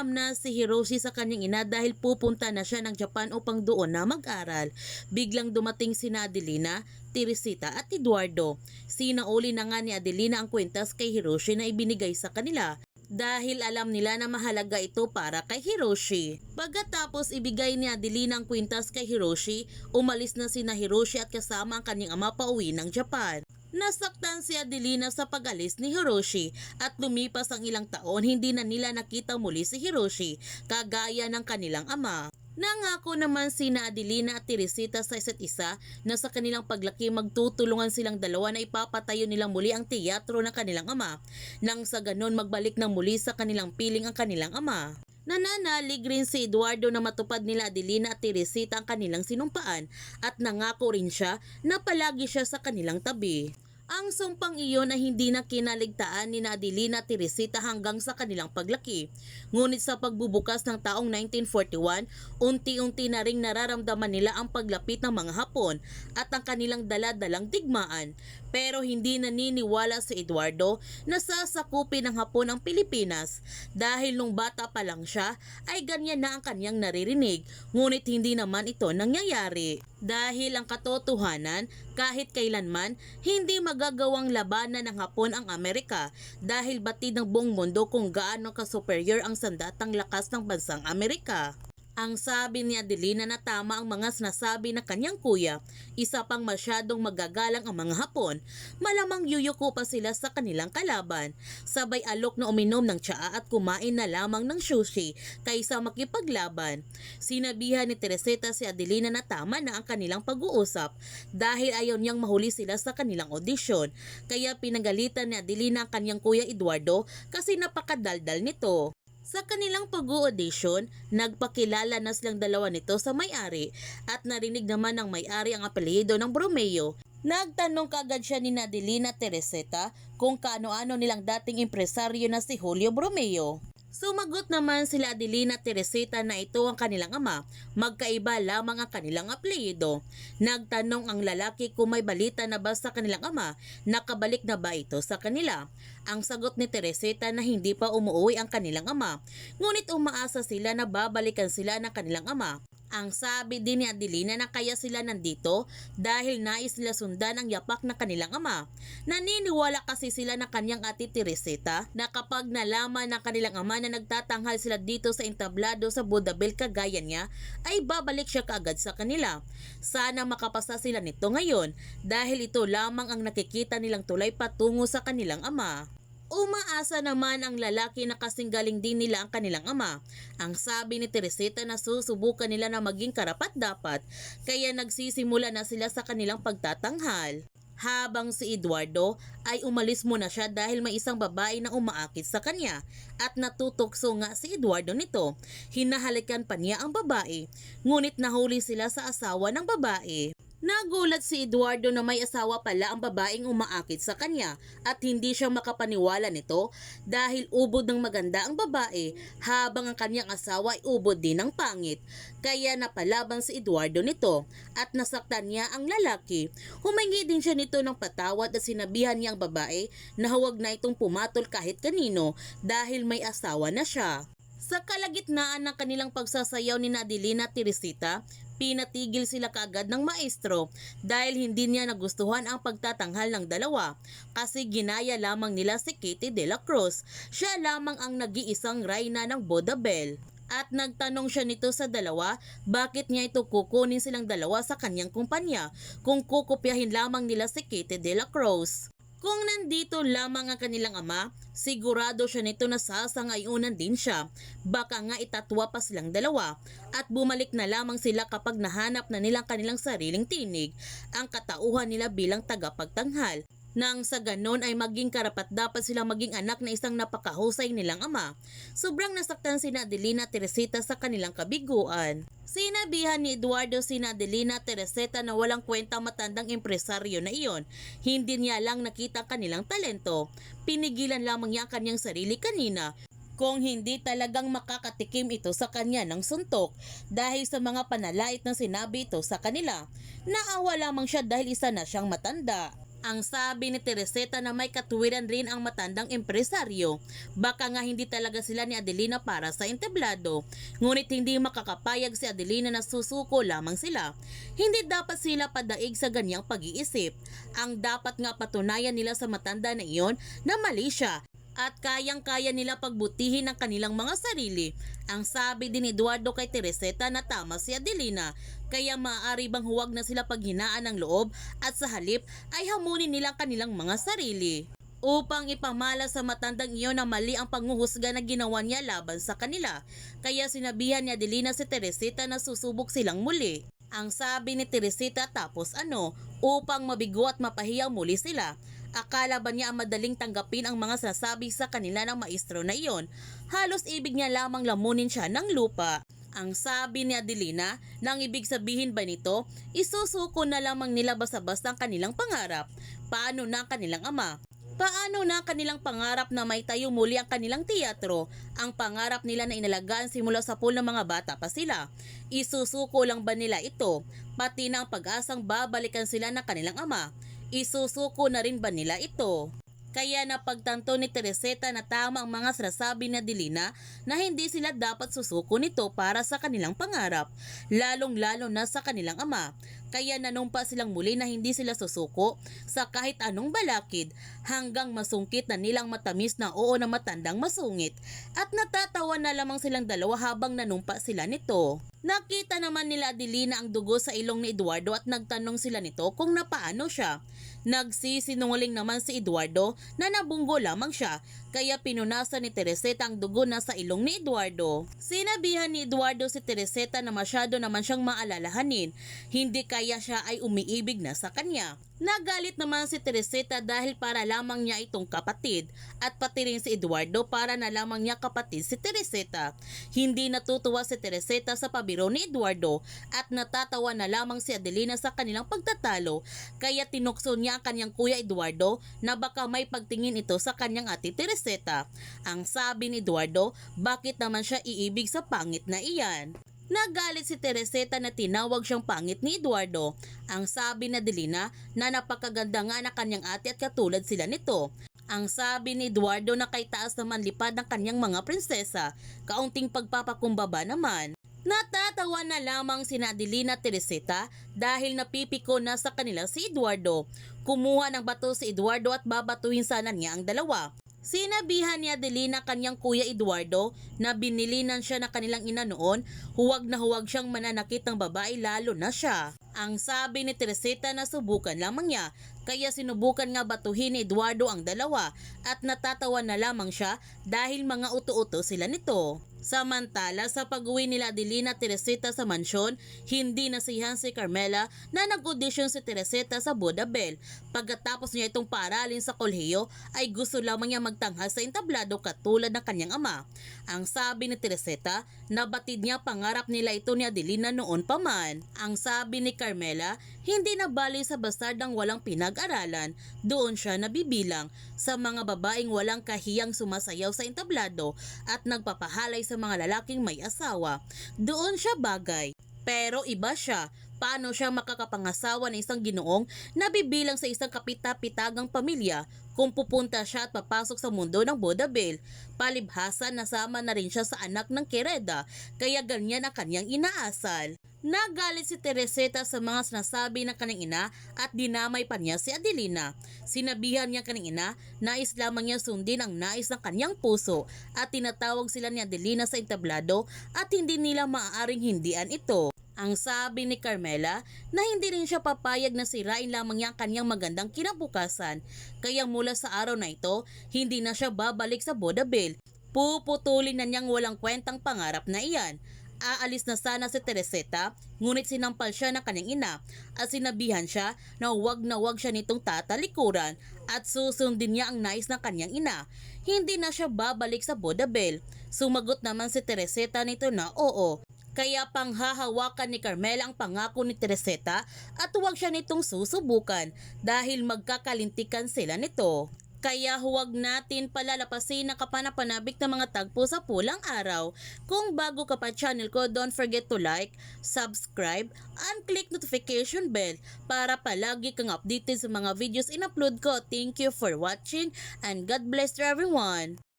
Nagpaalam na si Hiroshi sa kanyang ina dahil pupunta na siya ng Japan upang doon na mag-aral. Biglang dumating si Adelina, Teresita at Eduardo. Sinauli na nga ni Adelina ang kwentas kay Hiroshi na ibinigay sa kanila dahil alam nila na mahalaga ito para kay Hiroshi. Pagkatapos ibigay ni Adelina ang kwintas kay Hiroshi, umalis na sina Hiroshi at kasama ang kanyang ama pauwi ng Japan. Nasaktan si Adelina sa pag-alis ni Hiroshi at lumipas ang ilang taon hindi na nila nakita muli si Hiroshi kagaya ng kanilang ama. Nangako naman sina Adelina at Teresita sa isa't isa na sa kanilang paglaki magtutulungan silang dalawa na ipapatayo nilang muli ang teatro ng kanilang ama nang sa ganon magbalik ng muli sa kanilang piling ang kanilang ama. Nananalig rin si Eduardo na matupad nila Adelina at Teresita ang kanilang sinumpaan at nangako rin siya na palagi siya sa kanilang tabi. Ang sumpang iyon ay hindi na kinaligtaan ni na Adelina at Teresita hanggang sa kanilang paglaki. Ngunit sa pagbubukas ng taong 1941, unti-unti na ring nararamdaman nila ang paglapit ng mga Hapon at ang kanilang daladalang digmaan. Pero hindi naniniwala si Eduardo na sasakupin ng Hapon ang Pilipinas dahil nung bata pa lang siya ay ganyan na ang kanyang naririnig ngunit hindi naman ito nangyayari. Dahil ang katotohanan kahit kailanman hindi magagawang labanan ng Hapon ang Amerika dahil batid ng buong mundo kung gaano ka-superior ang sandatang lakas ng bansang Amerika. Ang sabi ni Adelina na tama ang mga sinasabi na kanyang kuya, isa pang masyadong magagalang ang mga Hapon, malamang yuyuko pa sila sa kanilang kalaban. Sabay alok na uminom ng tsaa at kumain na lamang ng sushi kaysa makipaglaban. Sinabihan ni Teresita si Adelina na tama na ang kanilang pag-uusap dahil ayaw niyang mahuli sila sa kanilang audition. Kaya pinagalitan ni Adelina ang kanyang kuya Eduardo kasi napakadaldal nito. Sa kanilang pag-audition, nagpakilala na silang dalawa nito sa may-ari at narinig naman ng may-ari ang apelyido ng Bromeo. Nagtanong kaagad siya ni Nadelina Tereseta kung kaano-ano nilang dating impresaryo na si Julio Bromeo. Sumagot naman sila Adelina Teresita na ito ang kanilang ama, magkaiba lamang ang kanilang apelyido. Nagtanong ang lalaki kung may balita na ba sa kanilang ama, nakabalik na ba ito sa kanila. Ang sagot ni Teresita na hindi pa umuwi ang kanilang ama, ngunit umaasa sila na babalikan sila ng kanilang ama. Ang sabi din ni Adelina na kaya sila nandito dahil nais nila sundan ang yapak na kanilang ama. Naniniwala kasi sila na kanyang ate Teresita na kapag nalaman ng kanilang ama na nagtatanghal sila dito sa entablado sa Budabel kagaya niya ay babalik siya kaagad sa kanila. Sana makapasa sila nito ngayon dahil ito lamang ang nakikita nilang tulay patungo sa kanilang ama. Umaasa naman ang lalaki na kasing galing din nila ang kanilang ama. Ang sabi ni Teresita na susubukan nila na maging karapat dapat, kaya nagsisimula na sila sa kanilang pagtatanghal. Habang si Eduardo ay umalis muna siya dahil may isang babae na umaakit sa kanya at natutokso nga si Eduardo nito. Hinahalikan pa niya ang babae, ngunit nahuli sila sa asawa ng babae. Nagulat si Eduardo na may asawa pala ang babaeng umaakit sa kanya at hindi siya makapaniwala nito dahil ubod ng maganda ang babae habang ang kanyang asawa ay ubod din ng pangit. Kaya napalaban si Eduardo nito at nasaktan niya ang lalaki. Humingi din siya nito ng patawad at sinabihan niya ang babae na huwag na itong pumatol kahit kanino dahil may asawa na siya. Sa kalagitnaan ng kanilang pagsasayaw ni Nadelina at Teresita, pinatigil sila kaagad ng maestro dahil hindi niya nagustuhan ang pagtatanghal ng dalawa kasi ginaya lamang nila si Kitty de la Cruz. Siya lamang ang nag-iisang reyna ng Bodabel. At nagtanong siya nito sa dalawa bakit niya ito kukunin silang dalawa sa kanyang kumpanya kung kukopyahin lamang nila si Kitty de la Cruz. Kung nandito lamang ang kanilang ama, sigurado siya nito na sasangayunan din siya. Baka nga itatwa pa silang dalawa at bumalik na lamang sila kapag nahanap na nilang kanilang sariling tinig, ang katauhan nila bilang tagapagtanghal. Nang sa ganon ay maging karapat dapat silang maging anak na isang napakahusay nilang ama. Sobrang nasaktan si Adelina Teresita sa kanilang kabiguan. Sinabihan ni Eduardo si Adelina Teresita na walang kwenta matandang impresaryo na iyon. Hindi niya lang nakita ang kanilang talento. Pinigilan lamang niya ang kanyang sarili kanina kung hindi talagang makakatikim ito sa kanya ng suntok dahil sa mga panalait na sinabi ito sa kanila. Naawa lamang siya dahil isa na siyang matanda. Ang sabi ni Tereseta na may katuwiran rin ang matandang empresaryo. Baka nga hindi talaga sila ni Adelina para sa entablado. Ngunit hindi makakapayag si Adelina na susuko lamang sila. Hindi dapat sila padaig sa ganyang pag-iisip. Ang dapat nga patunayan nila sa matanda na iyon na mali siya at kayang-kaya nila pagbutihin ang kanilang mga sarili. Ang sabi din ni Eduardo kay Tereseta na tama si Adelina, kaya maaari bang huwag na sila paghinaan ng loob at sa halip ay hamunin nila ang kanilang mga sarili. Upang ipamala sa matandang iyon na mali ang panguhusga na ginawa niya laban sa kanila. Kaya sinabihan ni Adelina si Teresita na susubok silang muli. Ang sabi ni Teresita tapos ano, upang mabigo at mapahiya muli sila. Akala ba niya ang madaling tanggapin ang mga sasabi sa kanila ng maestro na iyon? Halos ibig niya lamang lamunin siya ng lupa. Ang sabi ni Adelina, na ang ibig sabihin ba nito, isusuko na lamang nila basta-basta ang kanilang pangarap. Paano na ang kanilang ama? Paano na ang kanilang pangarap na may tayo muli ang kanilang teatro? Ang pangarap nila na inalagaan simula sa pool ng mga bata pa sila. Isusuko lang ba nila ito? Pati na ang pag-asang babalikan sila ng kanilang ama. Isusuko na rin ba nila ito? Kaya napagtanto ni Tereseta na tama ang mga sinasabi na Dilina na hindi sila dapat susuko nito para sa kanilang pangarap, lalong-lalo na sa kanilang ama. Kaya nanumpa silang muli na hindi sila susuko sa kahit anong balakid hanggang masungkit na nilang matamis na oo na matandang masungit at natatawa na lamang silang dalawa habang nanumpa sila nito. Nakita naman nila Adelina ang dugo sa ilong ni Eduardo at nagtanong sila nito kung napaano siya. Nagsisinungaling naman si Eduardo na nabunggo lamang siya kaya pinunasan ni Tereseta ang dugo na sa ilong ni Eduardo. Sinabihan ni Eduardo si Tereseta na masyado naman siyang maalalahanin, hindi kaya siya ay umiibig na sa kanya. Nagalit naman si Tereseta dahil para lamang niya itong kapatid at pati rin si Eduardo para na lamang niya kapatid si Tereseta. Hindi natutuwa si Tereseta sa pabiro ni Eduardo at natatawa na lamang si Adelina sa kanilang pagtatalo kaya tinukso niya ang kanyang kuya Eduardo na baka may pagtingin ito sa kanyang ate Tereseta. Ang sabi ni Eduardo, bakit naman siya iibig sa pangit na iyan? Nagalit si Tereseta na tinawag siyang pangit ni Eduardo. Ang sabi na Delina na napakaganda nga na kanyang ate at katulad sila nito. Ang sabi ni Eduardo na kay taas naman lipad ng kanyang mga prinsesa, kaunting pagpapakumbaba naman. Natatawa na lamang si Adelina at Teresita dahil napipiko na sa kanila si Eduardo. Kumuha ng bato si Eduardo at babatuhin sana niya ang dalawa. Sinabihan ni Adelina kanyang kuya Eduardo na binilinan siya na kanilang ina noon, huwag na huwag siyang mananakit ng babae lalo na siya. Ang sabi ni Teresita na subukan lamang niya, kaya sinubukan nga batuhin ni Eduardo ang dalawa at natatawa na lamang siya dahil mga uto-uto sila nito. Samantala sa pag-uwi nila Adelina at Teresita sa mansyon, hindi nasihan si Carmela na nag-audition si Teresita sa Bodabel. Pagkatapos niya itong paaralin sa kolehiyo ay gusto lamang niya magtanghal sa entablado katulad ng kanyang ama. Ang sabi ni Teresita, nabatid niya pangarap nila ito ni Adelina noon pa man. Ang sabi ni Carmela, hindi na bali sa bastardang walang pinag-aralan, doon siya nabibilang sa mga babaeng walang kahiyang sumasayaw sa entablado at nagpapahalay sa mga lalaking may asawa. Doon siya bagay. Pero iba siya. Paano siya makakapangasawa ng isang ginoong na bibilang sa isang kapita-pitagang pamilya kung pupunta siya at papasok sa mundo ng Bodabel? Palibhasa nasama na rin siya sa anak ng Kereda, kaya ganyan ang kanyang inaasal. Nagalit si Tereseta sa mga sinasabi ng kanyang ina at dinamay pa niya si Adelina. Sinabihan niya kanyang ina, nais lamang niya sundin ang nais ng kanyang puso at tinatawag sila ni Adelina sa entablado at hindi nila maaaring hindian ito. Ang sabi ni Carmela na hindi rin siya papayag na sirain lamang niya ang kanyang magandang kinabukasan. Kaya mula sa araw na ito, hindi na siya babalik sa Bodabel. Puputulin na niyang walang kwentang pangarap na iyan. Aalis na sana si Tereseta, ngunit sinampal siya ng kanyang ina at sinabihan siya na huwag na huwag siya nitong tatalikuran at susundin niya ang nais ng kanyang ina. Hindi na siya babalik sa Bodabel. Sumagot naman si Tereseta nito na oo, kaya panghahawakan ni Carmela ang pangako ni Tereseta at huwag siya nitong susubukan dahil magkakalintikan sila nito. Kaya huwag natin palalapasin ang kapanapanabik na mga tagpo sa pulang araw. Kung bago ka pa channel ko, don't forget to like, subscribe, and click notification bell para palagi kang updated sa mga videos in-upload ko. Thank you for watching and God bless to everyone!